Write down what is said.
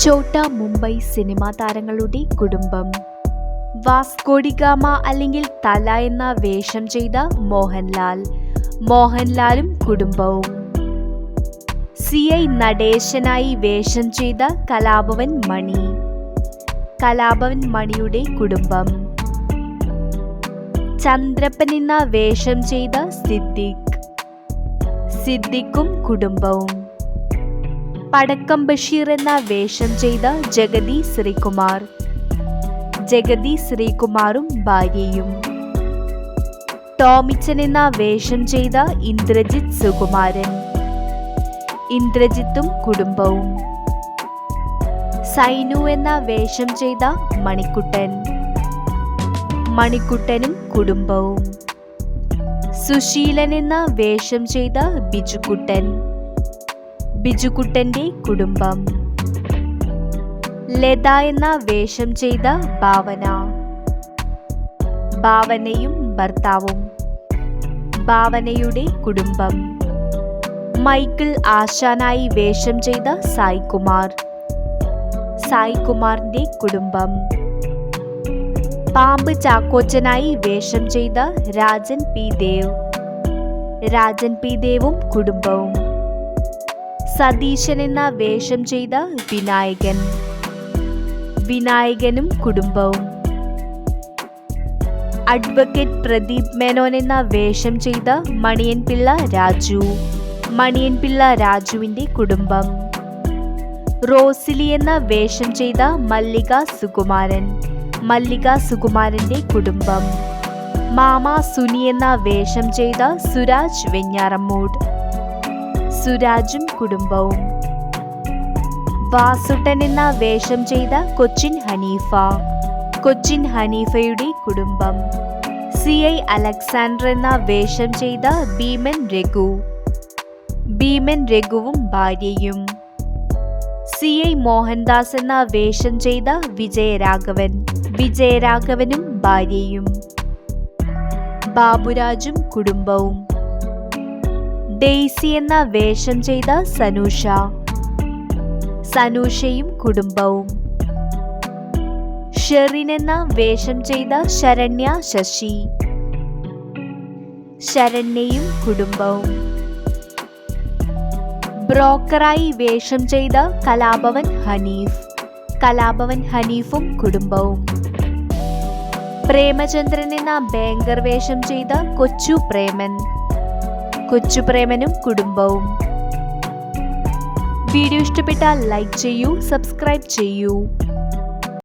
ചോട്ട Mumbai cinema താരങ്ങളുടെ കുടുംബം. Vasco da Gama അല്ലെങ്കിൽ തല എന്ന വേഷം ചെയ്ത മോഹൻലാൽ. മോഹൻലാലും കുടുംബവും. സി ഐ നടേശനായി വേഷം ചെയ്ത കലാഭവൻ മണി. കലാഭവൻ മണിയുടെ കുടുംബം. ചന്ദ്രപ്പൻ എന്ന വേഷം ചെയ്ത സിദ്ദിഖ്. സിദ്ദിഖും കുടുംബവും. പടക്കം ബഷീർ എന്ന വേഷം ചെയ്ത ജഗതി ശ്രീകുമാർ. ജഗതി ശ്രീകുമാറും ഭാര്യയും. ടോമിച്ചൻ എന്ന വേഷം ചെയ്ത ഇന്ദ്രജിത് സുകുമാരൻ. ഇന്ദ്രജിത്തും കുടുംബവും. സൈനു എന്ന വേഷം ചെയ്ത മണിക്കുട്ടൻ. മണിക്കുട്ടനും കുടുംബവും. സുശീലൻ എന്ന വേഷം ചെയ്ത ബിജുക്കുട്ടൻ. ബിജുക്കുട്ടന്റെ കുടുംബം. ലത എന്ന വേഷം ചെയ്ത ഭാവന. ഭാവനയും ഭർത്താവും. ഭാവനയുടെ കുടുംബം. മൈക്കിൾ ആശാനായി വേഷം ചെയ്ത സായികുമാർ. സായികുമാറിന്റെ കുടുംബം. പാമ്പ് ചാക്കോച്ചനായി വേഷം ചെയ്ത രാജൻ പി ദേവ്. രാജൻ പി ദേവും കുടുംബവും. സതീശൻ എന്ന വേഷം ചെയ്ത വിനായകൻ. വിനായകനും കുടുംബവും. അഡ്വക്കേറ്റ് പ്രദീപ് മേനോൻ എന്ന വേഷം ചെയ്ത മണിയൻപിള്ള രാജു. മണിയൻപിള്ള രാജുവിന്റെ കുടുംബം. റോസിലി എന്ന വേഷം ചെയ്ത മല്ലിക സുകുമാരൻ. മല്ലിക സുകുമാരന്റെ കുടുംബം. മാമ സുനി എന്ന വേഷം ചെയ്ത സുരാജ് വെഞ്ഞാറമ്മൂട്. സുരാജും കുടുംബവും. വാസുട്ടൻ എന്ന വേഷം ചെയ്ത കൊച്ചിൻ ഹനീഫ. കൊച്ചിൻ ഹനീഫയുടെ കുടുംബം. സി. ഐ. അലക്സാണ്ടർ എന്ന വേഷം ചെയ്ത ഭീമൻ രഘു. ഭീമൻ രഘുവും ഭാര്യയും. സി. ഐ. മോഹൻദാസ് എന്ന വേഷം ചെയ്ത വിജയരാഘവൻ. വിജയരാഘവനും ഭാര്യയും. ബാബുരാജും കുടുംബവും. ഡെയ്സി എന്ന വേഷം ചെയ്ത സനൂഷ. സനൂഷയും കുടുംബവും. ഷെറിൻ എന്ന വേഷം ചെയ്ത ശരണ്യ ശശി. ശരണ്യയും കുടുംബവും. ബ്രോക്കറായി വേഷം ചെയ്ത കലാഭവൻ ഹനീഫ്. കലാഭവൻ ഹനീഫും കുടുംബവും. പ്രേമചന്ദ്രൻ എന്ന ബാങ്കർ വേഷം ചെയ്ത കൊച്ചു പ്രേമൻ. കൊച്ചു പ്രേമനും കുടുംബവും. വീഡിയോ ഇഷ്ടപ്പെട്ടാൽ ലൈക്ക് ചെയ്യൂ സബ്സ്ക്രൈബ് ചെയ്യൂ.